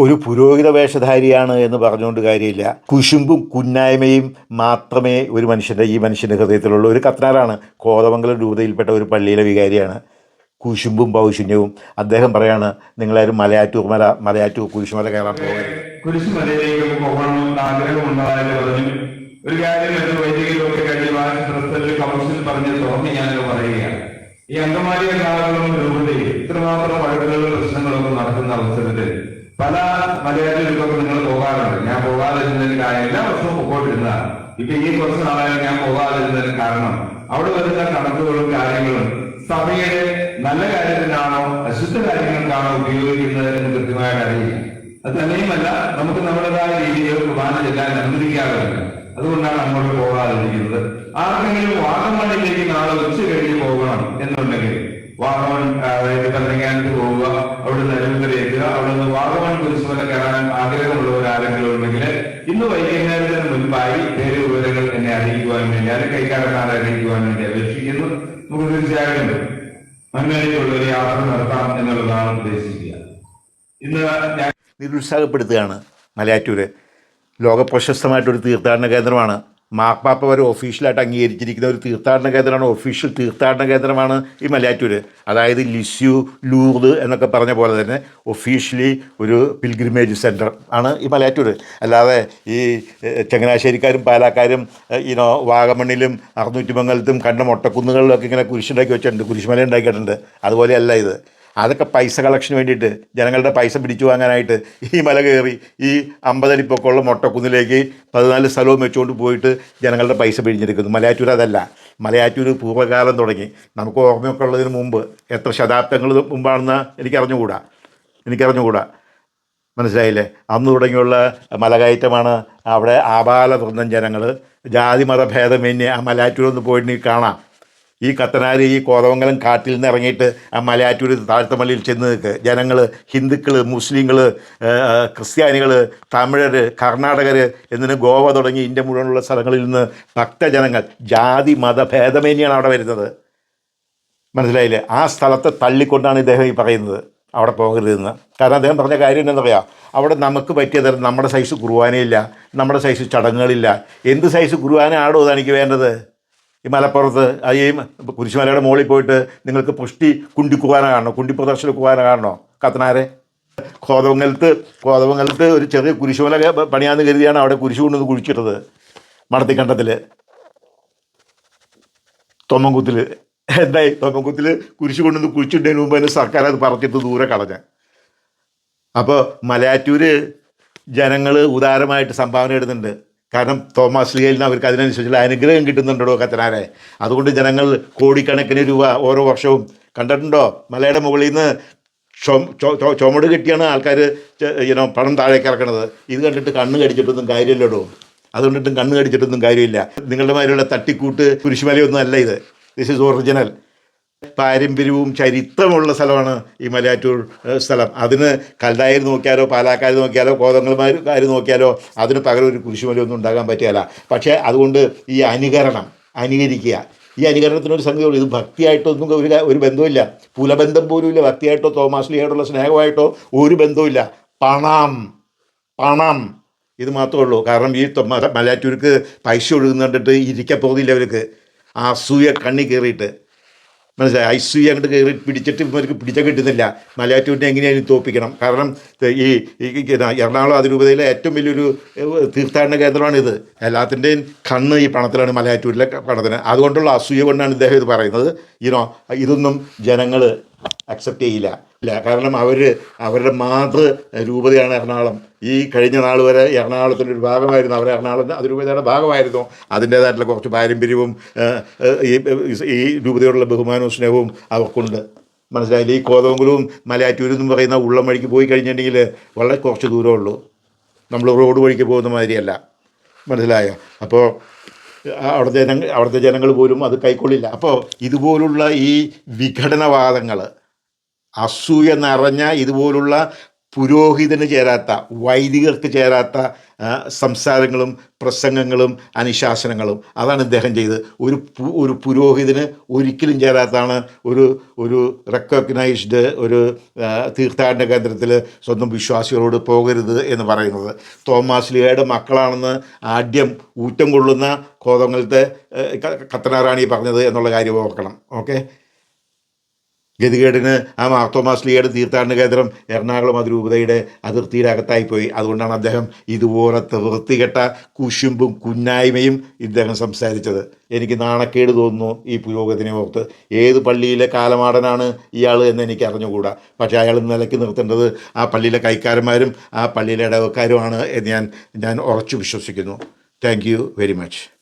ഒരു പുരോഹിത വേഷധാരിയാണ് എന്ന് പറഞ്ഞുകൊണ്ട് കാര്യമില്ല. കുശുമ്പും കുന്നായ്മയും മാത്രമേ ഒരു മനുഷ്യന്റെ ഈ മനുഷ്യന്റെ ഹൃദയത്തിലുള്ള. ഒരു കത്തനാറാണ് കോതമംഗലം രൂപതയിൽപ്പെട്ട ഒരു പള്ളിയിലെ വികാരിയാണ്. കുശുമ്പും പൗശുന്യവും. അദ്ദേഹം പറയാണ് നിങ്ങളാരും മലയാറ്റൂർ മല മലയാറ്റൂർ കുരിശുമല കയറാൻ പറഞ്ഞു ഒരു കൗൺസിൽ തോന്നി പറയുകയാണ്. ഈ അങ്കമാലി കാലങ്ങളും രൂപതയിൽ ഇത്രമാത്രം വഴക്കുകളും പ്രശ്നങ്ങളൊക്കെ നടക്കുന്ന അവസരത്തിൽ പല മലയാളികൾക്കൊക്കെ നിങ്ങൾ പോകാറുണ്ട്. ഞാൻ പോകാതിരുന്നതിന് കാര്യം എല്ലാ വർഷവും പൊക്കോട്ടിരുന്നതാണ് ഇപ്പൊ ഈ കുറച്ച് നാളായി ഞാൻ പോകാതിരുന്നതിന് കാരണം അവിടെ വരുന്ന കണക്കുകളും കാര്യങ്ങളും സഭയുടെ നല്ല കാര്യത്തിനാണോ അശുദ്ധ കാര്യങ്ങൾക്കാണോ ഉപയോഗിക്കുന്നത് എന്ന് കൃത്യമായിട്ട് അറിയില്ല. അത് തന്നെയുമല്ല നമുക്ക് നമ്മുടേതായ രീതിയിൽ കുർബാന ചെല്ലാൻ അനുവദിക്കാറുണ്ട് അതുകൊണ്ടാണ് അങ്ങോട്ട് പോകാതിരിക്കുന്നത്. ആർക്കെങ്കിലും വാഗമണിലേക്ക് നാളെ ഉച്ച കഴിഞ്ഞ് പോകണം എന്നുണ്ടെങ്കിൽ വാഗമൺ പന്തങ്ങാനത്ത് പോവുക അവിടെ നെലവിൽ എത്തുക അവിടെ നിന്ന് വാഗമൺ കുരിശുമല കയറാൻ ആഗ്രഹമുള്ളവർ ആരെങ്കിലും ഉണ്ടെങ്കിൽ ഇന്ന് വൈകുന്നേരത്തിന് മുൻപായി പേര് വിവരങ്ങൾ എന്നെ അറിയിക്കുവാൻ വേണ്ടി അത് കൈക്കാരന്മാരെ അറിയിക്കുവാൻ വേണ്ടി അപേക്ഷിക്കുന്നു. നമുക്ക് തീർച്ചയായും നന്മയായിട്ടുള്ള ഒരു യാത്ര നടത്താം എന്നുള്ളതാണ് ഉദ്ദേശിക്കുക. ഇന്ന് ഞാൻ നിരുത്സാഹപ്പെടുത്തുകയാണ് മലയാറ്റൂർ ലോകപ്രശസ്തമായിട്ടൊരു തീർത്ഥാടന കേന്ദ്രമാണ് മാർപ്പാപ്പ വരെ ഒഫീഷ്യലായിട്ട് അംഗീകരിച്ചിരിക്കുന്ന ഒരു തീർത്ഥാടന കേന്ദ്രമാണ്. ഒഫീഷ്യൽ തീർത്ഥാടന കേന്ദ്രമാണ് ഈ മലയാറ്റൂർ അതായത് ലിസ്യു ലൂർദ് എന്നൊക്കെ പറഞ്ഞ പോലെ തന്നെ ഒഫീഷ്യലി ഒരു പിൽഗ്രിമേജ് സെന്റർ ആണ് ഈ മലയാറ്റൂർ അല്ലാതെ ഈ ചങ്ങനാശ്ശേരിക്കാരും പാലാക്കാരും ഈനോ വാഗമണ്ണിലും അറുന്നൂറ്റിമംഗലത്തും കണ്ട മൊട്ടക്കുന്നുകളിലൊക്കെ ഇങ്ങനെ കുരിശുണ്ടാക്കി വെച്ചിട്ടുണ്ട്. കുരിശുമല ഉണ്ടാക്കിയിട്ടുണ്ട്. അതുപോലെയല്ല ഇത്. അതൊക്കെ പൈസ കളക്ഷന് വേണ്ടിയിട്ട് ജനങ്ങളുടെ പൈസ പിടിച്ചു വാങ്ങാനായിട്ട് ഈ മല കയറി ഈ അമ്പതടി പൊക്കമുള്ള മൊട്ടക്കുന്നിലേക്ക് പതിനാല് സ്ഥലവും വെച്ചുകൊണ്ട് പോയിട്ട് ജനങ്ങളുടെ പൈസ പിഴിഞ്ഞെടുക്കുന്നു. മലയാറ്റൂർ അതല്ല. മലയാറ്റൂർ പൂർവകാലം തുടങ്ങി. നമുക്ക് ഓർമ്മയൊക്കെ ഉള്ളതിന് മുമ്പ് എത്ര ശതാബ്ദങ്ങൾ മുമ്പാണെന്ന് എനിക്കറിഞ്ഞുകൂടാ? എനിക്കറിഞ്ഞുകൂടാ. മനസ്സിലായില്ലേ? അന്ന് തുടങ്ങിയുള്ള മലകയറ്റമാണ് അവിടെ ആപാല വൃന്ദം ജനങ്ങൾ ജാതി മത ഭേദമന്യേ ആ മലയാറ്റൂരൊന്ന് പോയിട്ട് കാണാം. ഈ കത്തനാര് ഈ കോതമംഗലം കാട്ടിൽ നിന്ന് ഇറങ്ങിയിട്ട് ആ മലയാറ്റൂർ താഴ്ത്തമലയിൽ ചെന്ന് നിൽക്ക്. ജനങ്ങൾ ഹിന്ദുക്കൾ മുസ്ലിങ്ങൾ ക്രിസ്ത്യാനികൾ തമിഴർ കർണാടകർ എന്നിന് ഗോവ തുടങ്ങി ഇന്ത്യ മുഴുവനുള്ള സ്ഥലങ്ങളിൽ നിന്ന് ഭക്തജനങ്ങൾ ജാതി മത ഭേദമേന്യാണ് അവിടെ വരുന്നത്. മനസ്സിലായില്ലേ? ആ സ്ഥലത്തെ തള്ളിക്കൊണ്ടാണ് ഇദ്ദേഹം ഈ പറയുന്നത്. അവിടെ പോകരുതെന്ന്. കാരണം അദ്ദേഹം പറഞ്ഞ കാര്യം എന്താണെന്നറിയാം? അവിടെ നമുക്ക് പറ്റിയ തരം നമ്മുടെ സൈസ് കുർബാനയില്ല നമ്മുടെ സൈസ് ചടങ്ങുകളില്ല. എന്ത് സൈസ് കുർബാനയാണോ തനിക്ക് വേണ്ടത്? ഈ മലപ്പുറത്ത് ഈ കുരിശുമലയുടെ മുകളിൽ പോയിട്ട് നിങ്ങൾക്ക് പുഷ്ടി കുണ്ടി കുർബാന കാണണോ? കുണ്ടി പ്രദർശനം കുർബാന കാണണോ? കത്തനാരെ? കോതമംഗലത്ത് കോതമംഗലത്ത് ഒരു ചെറിയ കുരിശുമല പണിയാന്ന് കരുതിയാണ് അവിടെ കുരിശു കൊണ്ടുവന്ന് കുഴിച്ചിട്ടത് മടത്തിക്കണ്ടത്തിൽ തൊമ്മൻകുത്തിൽ എന്തായി? തൊമ്മൻകുത്തിൽ കുരിശു കൊണ്ടുവന്ന് കുഴിച്ചിട്ടതിന് മുമ്പ് തന്നെ സർക്കാർ അത് പറഞ്ഞിട്ട് ദൂരെ കളഞ്ഞ. അപ്പോൾ മലയാറ്റൂർ ജനങ്ങൾ ഉദാരമായിട്ട് സംഭാവന ഇടുന്നുണ്ട് കാരണം തോമസ് ലീലിന് അവർക്ക് അതിനനുസരിച്ചുള്ള അനുഗ്രഹം കിട്ടുന്നുണ്ടോ കത്തനാരെ അതുകൊണ്ട് ജനങ്ങൾ കോടിക്കണക്കിന് രൂപ ഓരോ വർഷവും കണ്ടിട്ടുണ്ടോ? മലയുടെ മുകളിൽ നിന്ന് ചുമട് കെട്ടിയാണ് ആൾക്കാർ ഇനോ പണം താഴേക്ക് ഇറക്കണത്. ഇത് കണ്ടിട്ട് കണ്ണ് കടിച്ചിട്ടൊന്നും കാര്യമില്ലടോ. അതുകൊണ്ടിട്ടും കണ്ണ് കടിച്ചിട്ടൊന്നും കാര്യമില്ല. നിങ്ങളുടെ മാതിരിയുള്ള തട്ടിക്കൂട്ട് കുരിശുമലയൊന്നും അല്ല ഇത്. ദിസ് ഇസ് ഒറിജിനൽ പാരമ്പര്യവും ചരിത്രമുള്ള സ്ഥലമാണ് ഈ മലയാറ്റൂർ സ്ഥലം. അതിന് കല്ലായി നോക്കിയാലോ പാലാക്കാർ നോക്കിയാലോ കോതങ്ങൾമാർ നോക്കിയാലോ അതിന് പകരം ഒരു കുരിശുമലയൊന്നും ഉണ്ടാകാൻ പറ്റുകയില്ല പക്ഷേ അതുകൊണ്ട് ഈ അനുകരണം അനുകരിക്കുക. ഈ അനുകരണത്തിനൊരു സംഗതിയുള്ളൂ. ഇത് ഭക്തിയായിട്ടൊന്നും ഒരു ഒരു ബന്ധമില്ല പുലബന്ധം പോലുമില്ല ഭക്തിയായിട്ടോ തോമാസ്ലിയായിട്ടുള്ള സ്നേഹമായിട്ടോ ഒരു ബന്ധവുമില്ല. പണം പണം. ഇത് മാത്രമേ ഉള്ളൂ. കാരണം ഈ മലയാറ്റൂർക്ക് പൈസ ഒഴുകുന്നുണ്ടിട്ട് ഇരിക്കാൻ ഇരിക്കപ്പോകുന്നില്ല അവർക്ക് ആ അസൂയ കണ്ണി കയറിയിട്ട് മനസ്സിലായി? ഐസൂയ അങ്ങോട്ട് കയറി പിടിച്ചിട്ട് ഇവർക്ക് പിടിച്ച കിട്ടുന്നില്ല. മലയാറ്റൂരിനെ എങ്ങനെയാണ് തോപ്പിക്കണം. കാരണം ഈ എറണാകുളം അതിരൂപതയിലെ ഏറ്റവും വലിയൊരു തീർത്ഥാടന കേന്ദ്രമാണിത്. എല്ലാത്തിന്റെയും കണ്ണ് ഈ പണത്തിലാണ് മലയാറ്റൂരിലെ പണത്തിന്. അതുകൊണ്ടുള്ള അസൂയ കൊണ്ടാണ് ഇദ്ദേഹം ഇത് പറയുന്നത്. ഇനോ ഇതൊന്നും ജനങ്ങൾ അക്സെപ്റ്റ് ചെയ്യില്ല. ഇല്ല കാരണം അവർ അവരുടെ മാതൃ രൂപതയാണ് എറണാകുളം. ഈ കഴിഞ്ഞ നാൾ വരെ എറണാകുളത്തിന്റെ ഒരു ഭാഗമായിരുന്നു. അവർ എറണാകുളം അതിരൂപതയുടെ ഭാഗമായിരുന്നു. അതിന്റേതായിട്ടുള്ള കുറച്ച് പാരമ്പര്യവും ഈ രൂപതയോടുള്ള ബഹുമാനവും സ്നേഹവും അവർക്കുണ്ട്. മനസ്സിലായില്ല? ഈ കോതമംഗലവും മലയാറ്റൂരും എന്ന് പറയുന്ന ഉള്ളം വഴിക്ക് പോയി കഴിഞ്ഞിട്ടുണ്ടെങ്കിൽ വളരെ കുറച്ച് ദൂരമേ ഉള്ളൂ. നമ്മൾ റോഡ് വഴിക്ക് പോകുന്ന മാതിരിയല്ല. മനസ്സിലായോ? അപ്പോൾ അവിടുത്തെ ജനങ്ങൾ അവിടുത്തെ ജനങ്ങൾ പോലും അത് കൈക്കൊള്ളില്ല. അപ്പോൾ ഇതുപോലുള്ള ഈ വിഘടനവാദങ്ങൾ അസൂയ നിറഞ്ഞ ഇതുപോലുള്ള പുരോഹിതന് ചേരാത്ത വൈദികർക്ക് ചേരാത്ത സംസാരങ്ങളും പ്രസംഗങ്ങളും അനുശാസനങ്ങളും. അതാണ് ഇദ്ദേഹം ചെയ്തത് ഒരു ഒരു പുരോഹിതന് ഒരിക്കലും ചേരാത്താണ് ഒരു ഒരു റെക്കഗ്നൈസ്ഡ് ഒരു തീർത്ഥാടന കേന്ദ്രത്തിൽ സ്വന്തം വിശ്വാസികളോട് പോകരുത് എന്ന് പറയുന്നത്. തോമാസ് ലിയയുടെ മക്കളാണെന്ന് ആദ്യം ഊറ്റം കൊള്ളുന്ന കോതങ്ങലത്തെ കത്തനാറാണി പറഞ്ഞത് എന്നുള്ള കാര്യം ഓർക്കണം. ഓക്കെ? ഗതികേടിന് ആ മാർത്തോമാസ് ലീഗയുടെ തീർത്ഥാടന കേന്ദ്രം എറണാകുളം അതിരൂപതയുടെ അതിർത്തിയിലകത്തായി പോയി അതുകൊണ്ടാണ് അദ്ദേഹം ഇതുപോലത്തെ വൃത്തികെട്ട കുശുമ്പും കുന്നായ്മയും ഇദ്ദേഹം സംസാരിച്ചത്. എനിക്ക് നാണക്കേട് തോന്നുന്നു ഈ പുരോഗതിനെ ഓർത്ത്. ഏത് പള്ളിയിലെ കാലമാടനാണ് ഇയാൾ എന്ന് എനിക്ക് അറിഞ്ഞുകൂടാ. പക്ഷേ അയാൾ നിലയ്ക്ക് നിർത്തേണ്ടത് ആ പള്ളിയിലെ കൈക്കാരന്മാരും ആ പള്ളിയിലെ ഇടവക്കാരുമാണ് എന്ന് ഞാൻ ഞാൻ ഉറച്ചു വിശ്വസിക്കുന്നു. Thank very much